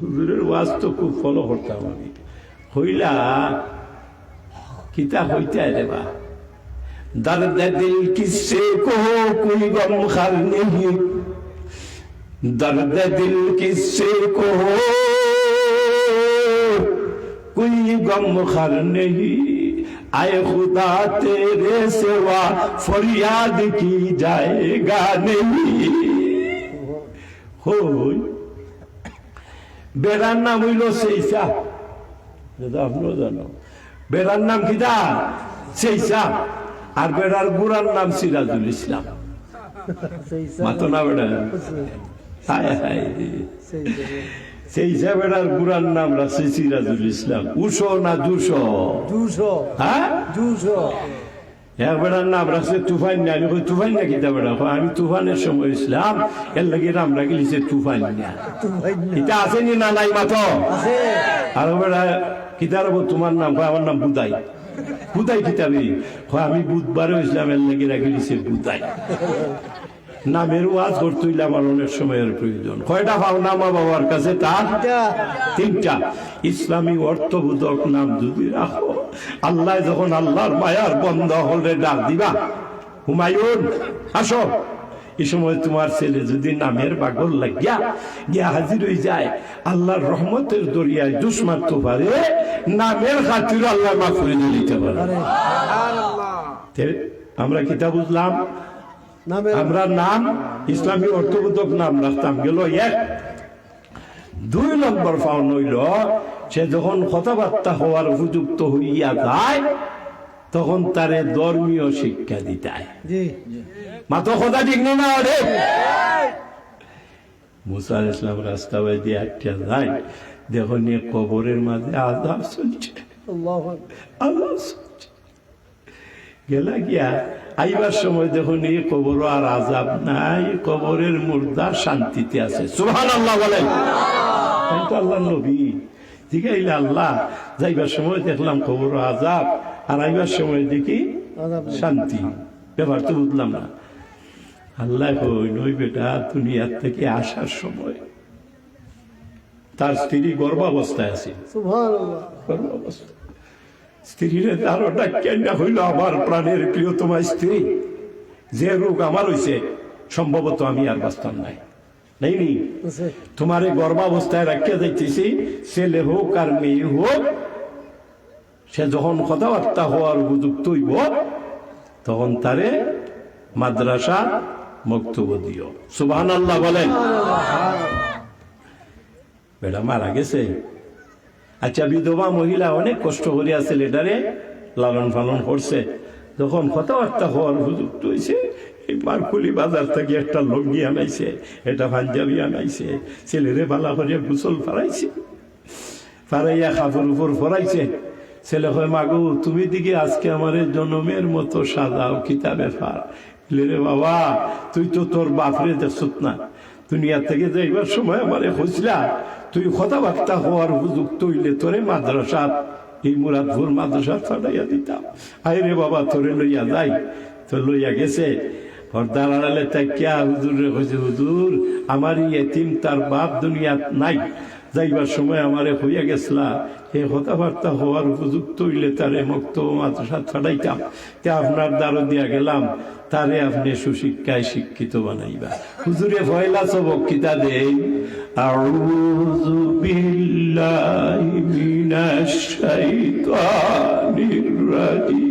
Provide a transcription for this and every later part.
হুজুরের ওয়াজ তো খুব ফলো করতাম আমি হইলা কিতা হইতে দেবা दर्द दिल किससे को कोई गम खर नहीं दर्द दिल किससे को कोई गम खर नहीं आए खुदा तेरे सेवा फरियाद की जाएगा नहीं हो বেড়ার নাম হইল সেইসা। দাদা আপনিও জানো। বেড়ার নাম কিটা সেইসা। আর বেড়ার গুড়ার নাম সিরাজুল ইসলাম। মাতো না বেড়া। হায় হায়। সেই বেড়ার গুড়ার নাম রাখছে সিরাজুল ইসলাম। উশো না দুশো দুশো হ্যাঁ? দুশো এক বেড়ার নাম রাখছে তুফান না আমি কই তুফান না কিতা বেড়া? আমি তুফানের সময় ইসলাম এর লাগে নাম রাখিলিছে তুফান না। এটা আসেনি না নাই মাতো? আছে। আর বেড়া কিতার তোমার নাম? কয়, আমার নাম বুদাই। বুদাই কিতাবি কয়, আমি বুধবারে ইসলামের লেগে রাখি দিছে বুদাই। নামের ওয়াজ করতে হইলে আমার অনেক সময়ের প্রয়োজন। কয়টা পাও না মা বাবার কাছে? তার তিনটা। ইসলামী অর্থবোধক নাম যদি রাখো আল্লাহ যখন আল্লাহর মায়ার বন্ধ হলে ডাক দিবা হুমায়ুন আসো। এই সময় তোমার ছেলে যদি নামের পাগল লাগিয়া গিয়া হাজির হয়ে যায় আল্লাহর রহমতের দরিয়ায় দুষ মারতে পারে নামের খাতির আল্লাহ মাফ করে দিতে পারে। আমরা কিতা বুঝলাম? আমরা নাম ইসলামী অর্থবোধক নাম রাখতাম গেল এক। দুই নম্বর ফাউন হইল সে যখন কথাবার্তা হওয়ার উপযুক্ত হইয়া যায় তখন তারে ধর্মীয় শিক্ষা দিতায়। জি। মাত্র কথা ঠিক না রে মুসা ইসলাম রাস্তা বাই দিয়ে একটা যায়। দেখো নিয়ে কবরের মাঝে আজাব চলছে। আজাব চলছে। গেলা গিয়া আইবার সময় দেখুন এই কবর আর আজাব নাই কবরের মুর্দা শান্তিতে আছে। সুহান আল্লাহ বলেন। তাই তো আল্লাহ নবী। আছে আল্লাহ যাইবার সময় দেখলাম কবর আজাব আর আইবার সময় দেখি শান্তি। ব্যাপার তো বুঝলাম না। আল্লাহ কই নই বেটা দুনিয়ার থেকে আসার সময়। তার স্ত্রী গর্ভাবস্থায় আছে। গর্ভাবস্থা স্ত্রীর দারোটা কেন হইল আমার প্রাণের প্রিয়তমা স্ত্রী। যে রোগ আমার হইছে সম্ভবত আমি আর বাঁচতাম নাই। নাই তোমার এই গর্ভাবস্থায় রাখিয়া যাইতেছি ছেলে হোক আর মেয়ে হোক সে যখন কথাবার্তা হওয়ার উপযুক্ত হইব তখন তারে মাদ্রাসা বক্তব্য দিও। সুবহান আল্লাহ বলেন। বেড়া মারা গেছে। আচ্ছা বিধবা মহিলা অনেক কষ্ট করিয়া ছেলেটারে লালন পালন করছে। যখন কথাবার্তা হওয়ার উপযুক্ত হয়েছে এই বাজার থেকে একটা লঙ্গি আনাইছে, এটা পাঞ্জাবি আনাইছে, ছেলেরে বালা করে গুসল ফারাইছে, ফারাইয়া খাফর উপর ফরাইছে। ছেলে হয় মাগু, তুমি দিকে আজকে আমার জনমের মতো সাজাও কিতাবে ফার। রে, বাবা, তুই তো তোর বাপরে দেখছত না। দুনিয়া থেকে যাইবার সময় আমারে খুঁজলা, তুই কথাবার্তা হওয়ার উপযুক্ত হইলে তোরে মাদ্রাসা এই মুরাদপুর মাদ্রাসা ছড়াইয়া দিতাম। আই রে বাবা, তোরে লইয়া যাই। তো লইয়া গেছে। পর্দার আড়ালে তাকিয়া হুজুর কইছে, হুজুর, আমার এতিম তার বাপ দুনিয়াত নাই। যাইবার সময় আমারে হইয়া গেছলা। এই কথাবার্তা হওয়ার উপযুক্ত হইলে তারে মুক্ত মাদ্রাসা ছড়াইতাম তে আপনার দ্বারো দিয়া গেলাম। তারে আপনি সুশিক্ষায় শিক্ষিত বানাইবা। হুজুরে ভয়লা সবক কিতা দেই? আউযু বিল্লাহি মিনাশ শাইতানির রাজিম।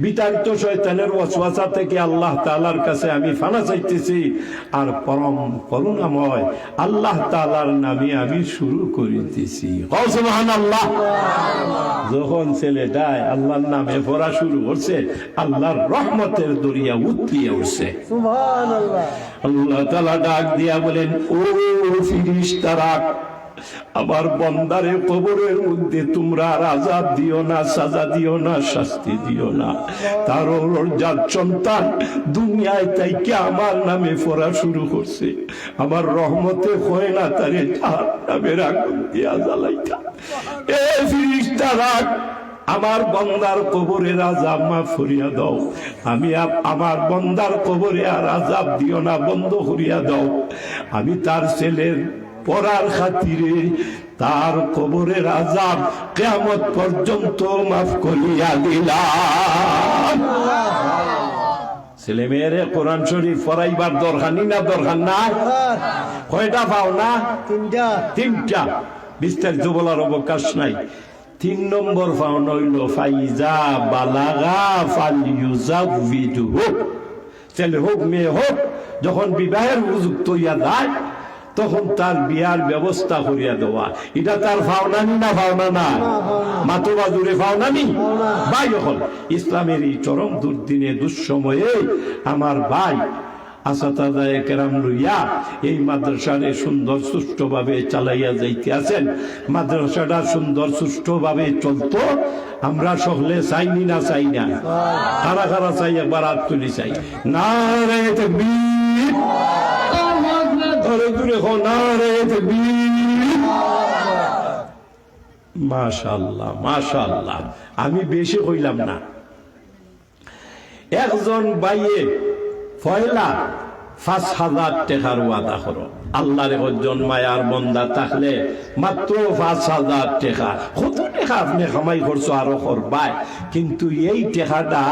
বিতাড়িত শয়তানের ওয়াসওয়াসা থেকে আল্লাহ তাআলার কাছে আমি ফানা চাইতেছি। আর পরম করুণাময় আল্লাহ তাআলার নামে আমি শুরু করিতেছি। সুবহানাল্লাহ। যখন ছেলেটায় আল্লাহর নামে পড়া শুরু করছে আল্লাহর রহমতের দরিয়া উতলিয়ে উঠছে। সুবহানাল্লাহ। আল্লাহ তালা ডাক দিয়া বলেন ও ফিরিস্তারা আমার বন্দারে কবরের মধ্যে তোমরা আজাদ দিও না, সাজা দিও না, শাস্তি দিও না। তার যার সন্তান দুনিয়ায় তাইকে আমার নামে পড়া শুরু করছে। আমার রহমতে হয় না তারে জাহান্নামের আগুন দিয়া জ্বালাইতা। এ ফিরিস্তারা, আমার বন্দার কবরের আজাব মাফ করিয়া দাও। আমি আমার বন্দার কবরে আর আজাব দিও না, বন্ধ করিয়া দাও। আমি তার ছেলের পড়ার খাতিরে তার কবরের আজাব কেমত পর্যন্ত মাফ করিয়া দিলাম। ছেলে মেয়েরে কোরআন শরীফ পড়াইবার দরকার নি না দরকার না কয়টা পাও না? তিনটা। তিনটা। বিস্তারিত বলার অবকাশ নাই। তিন নম্বর ফাউন হইল ফাইজা বালাগা ফালিউজা ভিডু হোক ছেলে হোক মেয়ে হোক যখন বিবাহের উপযুক্ত ইয়া যায় তখন তার বিয়ার ব্যবস্থা করিয়া দেওয়া। এটা তার ফাওনানি না ফাওনা না? মাতবা জুড়ে ফাওনানি ভাই হল। ইসলামের এই চরম দুর্দিনে, দুঃসময়ে আমার ভাই লইয়া এই মাদ্রাসারে সুন্দর সুষ্ঠুভাবে চালাইয়া যাইতে আছেন। মাদ্রাসাটা সুন্দর সুষ্ঠুভাবে চলতো, আমরা সকলে চাইনি না চাই না। কারা কারা চাই একবার হাত তুলি চাই। না রে দূরে হো না রে তাকবীর মাশাআল্লাহ মাশাআল্লাহ। আমি বেশি কইলাম না। একজন বাইয়ে ফয়লা পাঁচ হাজার টাকার ওয়াদা করো। আল্লাহর একজন মায়ার বন্দা থাকলে মাত্র পাঁচ হাজার টাকা। কত টাকা আপনি কামাই করছ আরও করবাই? কিন্তু এই টাকাটা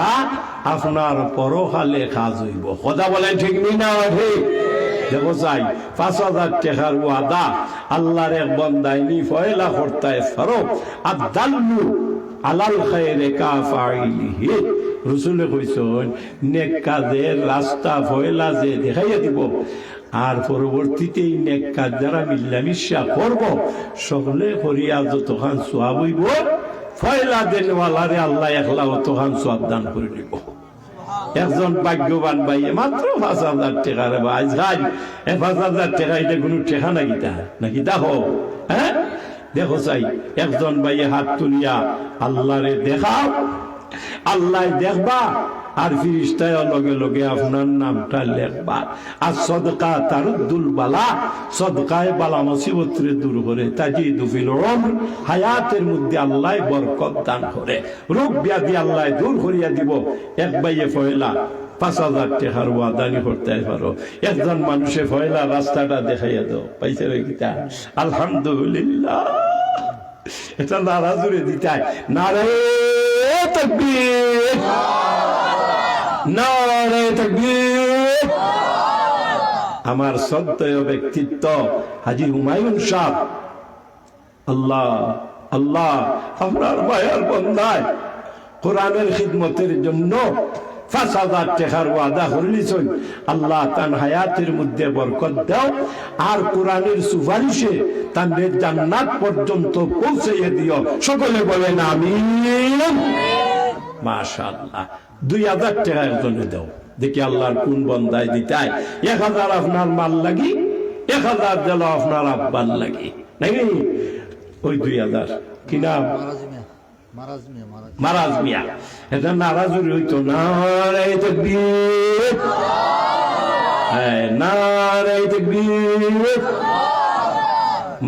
আপনার পরকালে কাজ হইব। কথা বলেন ঠিক নি না ঠিক? দেখো চাই পাঁচ হাজার টাকার ওয়াদা। আল্লাহর এক বন্দায় নি ফয়লা করতায় ফারো আর দাল্লু আলাল খায়রে কাফাইলিহি। রসুলে কইছেন নেক কাজের রাস্তা ফয়লা যে দেখাইয়া দিব, আর পরবর্তীতে এই নেক কাজ যারা মিল্লামিশা করব, সকলে করিয়া যতখান সোয়াব হইব, ফয়লা দেনওয়ালারে আল্লাহ একলা অতখান সোয়াব দান করে দিব একজন ভাগ্যবান ভাই, মাত্র পাঁচ হাজার টাকার ভাই, যাই। এ পাঁচ হাজার টাকা এটা কোনো টেকা নাকি তা? নাকি তা হোক? হ্যাঁ? দেখো চাই একজন ভাইয়ে হাত তুলিয়া আল্লাহরে দেখাও। আল্লাহ দেখবা আর ফিরিস্তায় লগে লগে আপনার নামটা লেখবা আর সদকা তার দুলবালা, সদকায় বালা মুসিবতরে দূর করে। তাজি দুফিল হায়াতের মধ্যে আল্লাহ বরকত দান করে। রোগ ব্যাধি আল্লাহ দূর করিয়া দিব। এক বাইয়ে ফয়লা, পাঁচ হাজার টাকার ওয়াদানি করতে পারো। একজন মানুষে ফয়লা রাস্তাটা দেখাইয়া দাও। পাইছে গীতা? আলহামদুলিল্লাহ। এটা নারাজুরে দিতায়। নারে তকবীর। আমার শ্রদ্ধেয় ব্যক্তিত্ব হাজি হুমায়ুন সাহ। আল্লাহ আল্লাহ, আপনার মায়ার বন্ধায় কোরআনের খিদমতের জন্য পাঁচ ওয়াদা আল্লাহ তান হায়াতের মধ্যে বরকত দাও আর সুপারিশে জান্নাত পর্যন্ত পৌঁছাইয়ে দিও। সকলে বলেন আমি মাশাআল্লাহ। দুই হাজার টাকা একজনে দাও। দেখি আল্লাহর কোন বন্দায় দিতাই এক হাজার আপনার মাল লাগি এক হাজার দিল আপনার আব্বার লাগি। নাকি? ওই দুই হাজার। কি নাম? মারাজ মিয়া এটা নারাজুরি হইতো। তকবীর। হ্যাঁ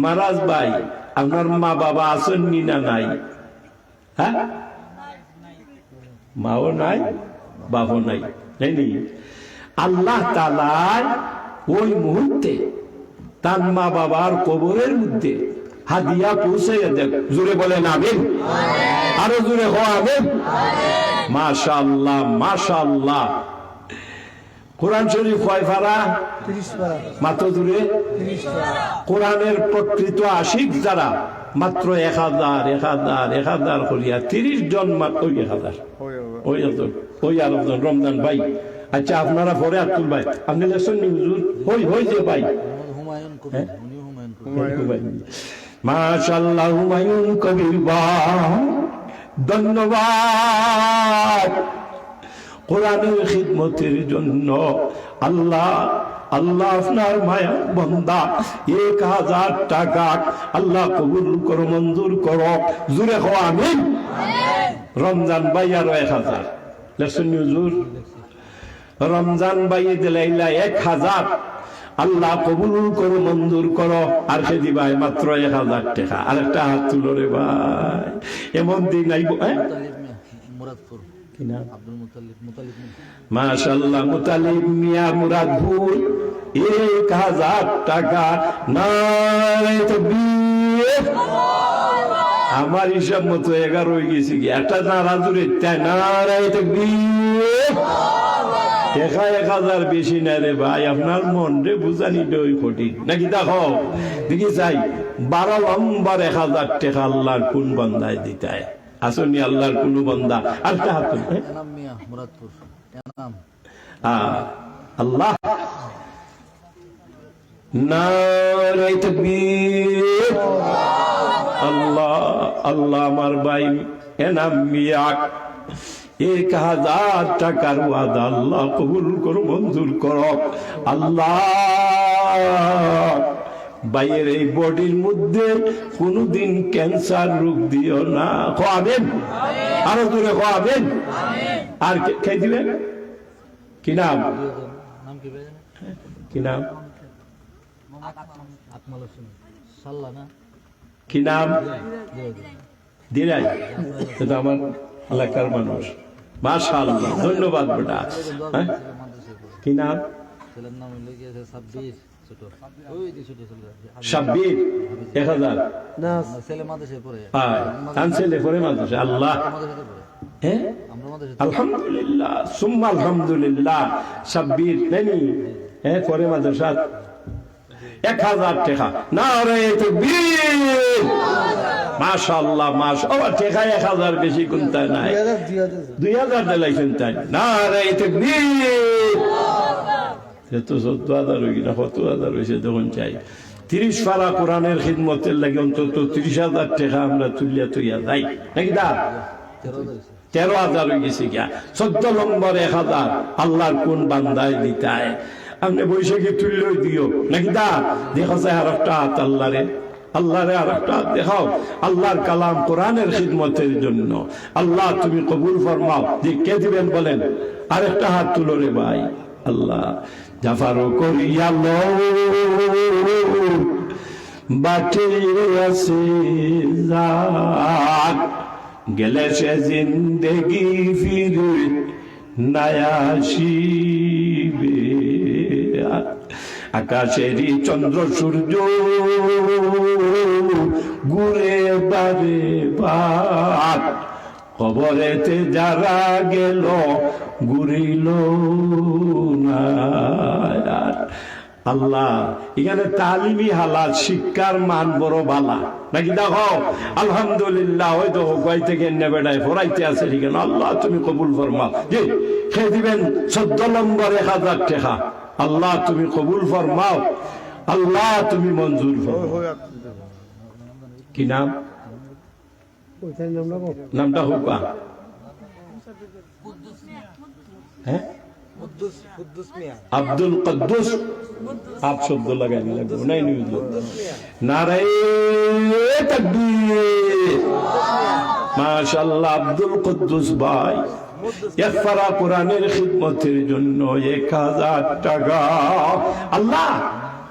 মারাজ ভাই আপনার মা বাবা আছেন নি না নাই? হ্যাঁ? মাও নাই বাবাও নাই নাই? আল্লাহ তালার ওই মুহূর্তে তার মা বাবার কবরের মধ্যে হাদিয়া পৌঁছাইয়া দেখ জোরে বলেন আমিন। আরও জোরে হো আমিন। মাশাআল্লাহ মাশাআল্লাহ। কোরআন শরীফ কয় ফারা পারা। মাত্র দূরে? কোরআনের প্রকৃত আশিক যারা মাত্র এক হাজার এক হাজার এক হাজার করিয়া তিরিশ জন মাত্র এক হাজার। ওই ওই আর রমজান ভাই। আচ্ছা আপনারা পরে আব্দুল ভাই। আপনি লেসন হুজুর? হই হই যে ভাই। কবির। উনি হুমায়ুন কবির মাশাল্লাহ ধন্যবাদ। কোরআনের খিদমতের জন্য আল্লাহ আল্লাহ আপনার মায়া বন্দা। এক হাজার টাকা আল্লাহ কবুল করো, মঞ্জুর করো। জুড়ে হো আমিন। রমজান ভাই আরও এক হাজার। লেখছেন হুজুর। রমজান ভাই দিলাইলা এক হাজার। আল্লাহ কবুল করো মঞ্জুর করো। আর সে দিবাই মাত্র এক হাজার টাকা। আর একটা হাত তুলো রে ভাই। এমন দিন আইব মুরাদপুর। মাশাল্লাহ মুতালিব মিয়া। মুরাদপুর এক হাজার টাকা। নারায় তাকবীর। আমার হিসাব মতো এগারো হয়ে গেছে কি? একটা নারায় তাকবীর। টাকা এক হাজার বেশি না রে ভাই আপনার মন রে বুঝানি ওই কঠিন। নাকি দেখো? দেখি চাই বারো নম্বর এক হাজার টাকা আল্লাহর কোন বন্দায় দিতায় আসনি আল্লাহর কোন বন্দা। আর মুরাদপুর। আল্লাহ। তাকবীর আল্লাহ। আল্লাহ আমার ভাই এনাম মিয়াক এক হাজার টাকার ওয়াদা আল্লাহ কবুল করো, মঞ্জুর করো। আল্লাহ বাইয়ের এই বডির মধ্যে কোনদিন ক্যান্সার রোগ দিও না। খাবেন আরও দূরে খাবেন আর কে দিবেন কি নাম? কি নাম? আকমাল সাল্লা না? কি নাম? দিরাই এটা আমার এলাকার মানুষ। মাশাআল্লাহ ধন্যবাদ বেটা। হ্যাঁ? কি নাম? ছেলের নাম হইল গিয়েছে সাব্বির ছোট। ওই যে ছোট ছেলে সাব্বির এক হাজার? ছেলে পরে আল্লাহ। হ্যাঁ আলহামদুলিল্লাহ সুম্মা আলহামদুলিল্লাহ সাব্বির হ্যাঁ পরে মাদ্রাসা? এক হাজার টাকা। না রে টাকা এক হাজার বেশি কোনটা না রে হাজার চাই। তিরিশ কোরআনের খিদমতের লাগে অন্তত তিরিশ হাজার টাকা আমরা তুলিয়া তুইয়া যাই। নাকি দা? তেরো তেরো হাজার হয়ে গেছে গিয়া। চোদ্দ নম্বর এক হাজার, আল্লাহর কোন বান্দায় দিতায়। আপনি বৈশাখী তুললেই দিও। নাকি দা দেখো যায় আর একটা হাত আল্লাহরে। আল্লাহরে আর একটা দেখাও। আল্লাহর কালাম কোরআনের খিদমতের জন্য। আল্লাহ, তুমি কবুল ফরমাও। যে কে দিবেন বলেন? আর একটা হাত তুলো রে ভাই। আল্লাহ, জাফারও করিয়া লো বাটে আছে গেলে সে জিন্দেগি ফিরে নায়াসিবে আকাশেরই চন্দ্র সূর্য ঘুরে বারে বাদ কবরেতে যারা গেল ঘুরিল না আল্লাহ এখানে তালিমি হালাল শিক্ষার মান বড় বালা। নাকি দেখো আলহামদুলিল্লাহ ওই তো গাই থেকে নেবেড়ায় ফরাইতে আছে এখানে আল্লাহ তুমি কবুল ফরমাও। যে খেয়ে দিবেন চোদ্দ নম্বর এক হাজার টাকা। আল্লাহ তুমি কবুল ফরমাও। আল্লাহ তুমি মঞ্জুর ফরমাও। কি নাম? নামটা হুকা। হ্যাঁ? আব্দুল কদ্দুস? আপ শব্দ লাগবে নাই নিউজ নারায় তাকবীর। মাশাআল্লাহ আব্দুল কুদ্দুস ভাই। ইফরা কোরআনের খিদমতের জন্য এক হাজার টাকা। আল্লাহ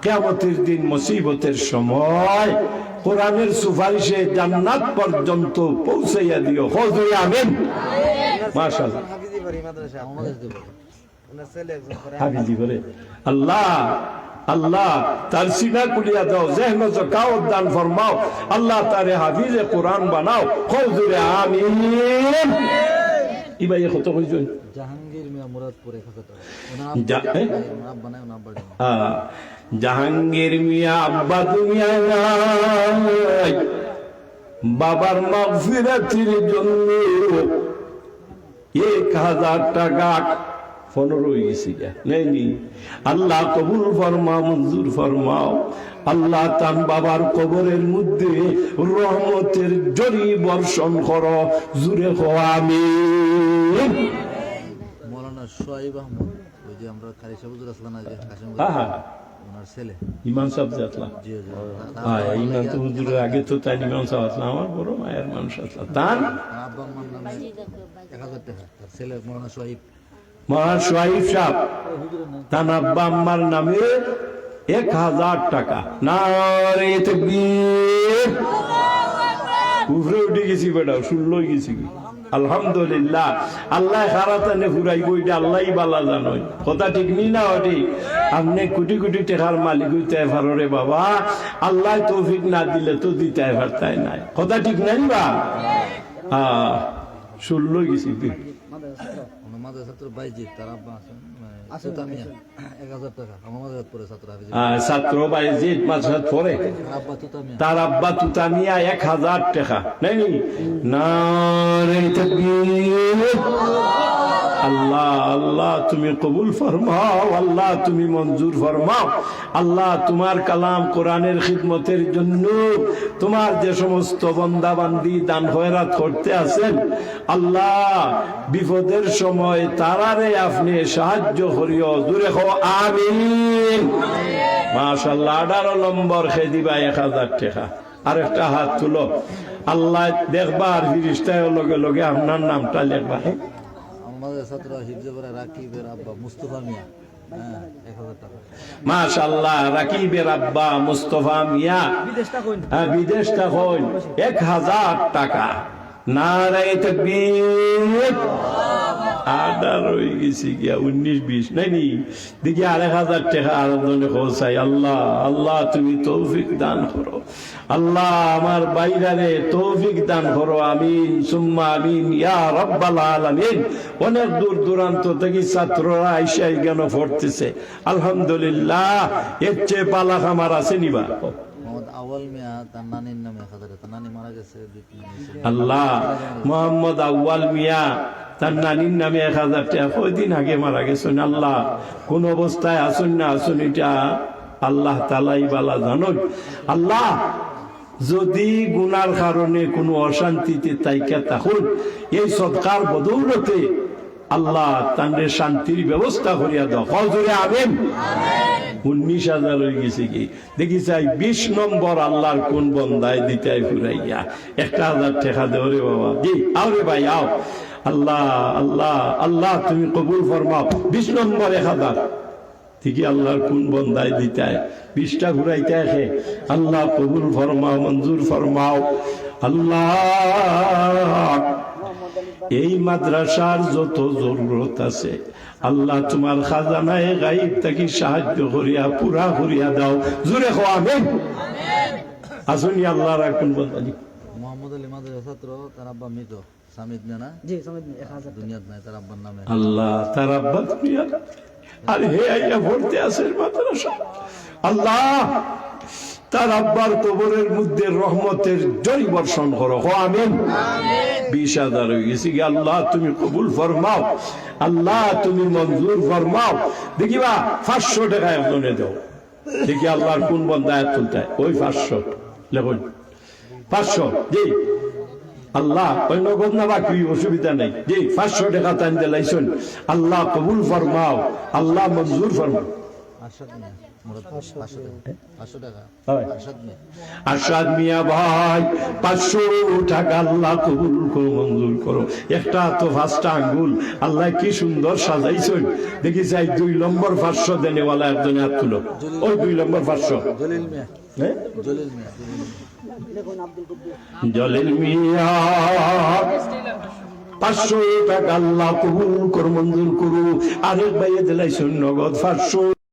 কেয়ামতের দিন মুসিবতের সময় কোরআনের সুপারিশে জান্নাত পর্যন্ত পৌঁছাইয়া দিও। হজরে আমিন। মাশাআল্লাহ। হাফিজি করে আল্লাহ আল্লাহ তার সিনা কুলিয়া দাও জেহন কাও দান ফরমাও। আল্লাহ তারে হাফিজে কোরআন বানাও। খৌজুরে আমিন। ইবাই কত জাহাঙ্গীর মিয়া মুরাদপুর আব্বা আব্বা জাহাঙ্গীর। মিয়া আব্বা বাবার মাগফিরাতির জন্য হাজার টাকা গেছে গা। আল্লাহ কবুল ফরমা মঞ্জুর ফরমাও। আল্লাহ তান বাবার কবরের মধ্যে রহমতের জরি বর্ষণ কর। জুড়ে আমি মৌলানা সোয়াইব আহমদ ওই যে আমরা আসলাম কাশিম ওনার ছেলে। সাহেব হ্যাঁ ইমান তো হুজুরের আগে তো তাই ইমান সাহেব আসলা আমার বড় মায়ের মানুষ আসলা তান তার আব্বা আম্মার নামে এক হাজার টাকা তার ছেলে মৌলানা সোয়াইব নাম এক হাজার টাকা। গেছি আলহামদুলিল্লাহ, আল্লাহ খারাতানে ফুরাই বইটা আল্লাহ বালা জানই। কথা ঠিক নি না আপনি কোটি কোটি টাকার মালিক হইতে পারো বাবা, আল্লাহ তৌফিক না দিলে তো দিতে পারতাই নাই। কথা ঠিক নাই বা আহ, শুনলই গেছি। ছাত্র হাফিজ আহ, ছাত্র ভাই জিদ মাঝে পড়ে তার আব্বা তুতামিয়া তার আব্বা তুতামিয়া এক হাজার টাকা। নাই না আল্লাহ আল্লাহ তুমি কবুল ফরমাও আল্লাহ তুমি মঞ্জুর ফরমাও। আল্লাহ তোমার কালাম কোরআনের খিদমতের জন্য তোমার যে সমস্ত বন্দা বান্দি দান খয়রাত করতে আছেন আল্লাহ বিপদের সময় তারারে আপনি সাহায্য করিও। দূরে হো আমিন। মাশাল্লাহ আঠারো নম্বর খেয়ে দিবা এক হাজার টাকা। আর একটা হাত তুলো। আল্লাহ দেখবার ফিরিস্তায় লগে লগে আপনার নামটা লেখবা। হ্যাঁ? মাঝে ছাত্র হিফজে রাকিবের আব্বা মুস্তফা মিয়া। হ্যাঁ এক হাজার টাকা। মাশাল্লাহ রাকিবের আব্বা মুস্তফা মিয়া। হ্যাঁ, বিদেশটা হইল এক হাজার টাকা। নারায় তকবীর। আডার হয়ে গেছি গিয়া উনিশ বিশ। নাই নি দেখি আড়াই হাজার টাকা আল্লাহ আল্লাহ তুমি তৌফিক দান করো। আল্লাহ আমার বাইরারে তৌফিক দান করো আমিন সুম্মা আমিন ইয়া রব্বাল আলামিন। অনেক দূর দূরান্ত থেকে ছাত্ররা আইসা জ্ঞান পড়তেছে আলহামদুলিল্লাহ এর চেয়ে আমার আছে নিবা। আল্লাহ মোহাম্মদ আউ্বাল মিয়া তার নানির নামে এক হাজার টাকা কয়দিন আগে মারা গেছেন আল্লাহ। কোন অবস্থায় আসুন না আসুন এটা আল্লাহ তালাই বালা জানুন আল্লাহ যদি গুনার কারণে কোনো অশান্তিতে তাইকা থাকুন এই সৎকার বদৌলতে আল্লাহ তাদের শান্তির ব্যবস্থা করিয়া দাও। হজরে আবেন উনিশ হাজার হয়ে গেছে কি? দেখি চাই, বিশ নম্বর আল্লাহর কোন বন্দায় দিতাই ফুরাইয়া। একটা হাজার টাকা দেও রে বাবা। জি, আও রে ভাই, আও। আল্লাহ আল্লাহ আল্লাহ, তুমি কবুল ফরমাও। বিশ নম্বর এক হাজার। ঠিকই আল্লাহর কোন বন্দায় দিতায় বিশটা ঘুরাইতে আসে। আল্লাহ কবুল ফরমাও মঞ্জুর ফরমাও। আল্লাহ এই মাদ্রাসার যত জরুরত আছে আল্লাহ তোমার খাজানায় গাইব তাকে সাহায্য করিয়া পুরা করিয়া দাও। জুড়ে খো আমেন। আসুনি আল্লাহ রাখুন বন্দানি মোহাম্মদ আলী মাঝে ছাত্র তার আব্বা মৃত। সামিদ না জি সমিত দুনিয়াত নাই তার আব্বার নামে। আল্লাহ তার আব্বা তুমি আর- হে আইয়া ভরতে আসের মাদ্রাসা। আল্লাহ তার আব্বার কবরের মধ্যে রহমতের জয় বর্ষণ করো। আমিন। হাজার হয়ে গেছি কি? আল্লাহ তুমি কবুল ফরমাও। আল্লাহ তুমি মঞ্জুর ফরমাও। দেখিবা পাঁচশো টাকা একজনে দাও। দেখি আল্লাহর কোন বন্দায় তুলতে ওই পাঁচশো। লেখুন। পাঁচশো। জি আল্লাহ ওই নগদ না বাকি অসুবিধা নেই? জি পাঁচশো টাকা টান দিলাইছুন আল্লাহ কবুল ফরমাও আল্লাহ মঞ্জুর ফরমাও। আসাদ মিয়া ভাই পাঁচশো টাকা আল্লাহ কবুল করো মঞ্জুর করো। একটা তো পাঁচটা আঙ্গুল। আল্লাহ কি সুন্দর সাজাইছেন। দেখি যাই দুই নম্বর পাঁচশো দেনেওয়ালা একজন হাত তুলো। ওই দুই নম্বর পাঁচশো। হ্যাঁ? জলিল মিয়া পাঁচশো টাকা আল্লাহ কবুল কর মঞ্জুর করু আরেক ভাইয়ে দিলাই নগদ পাঁচশো।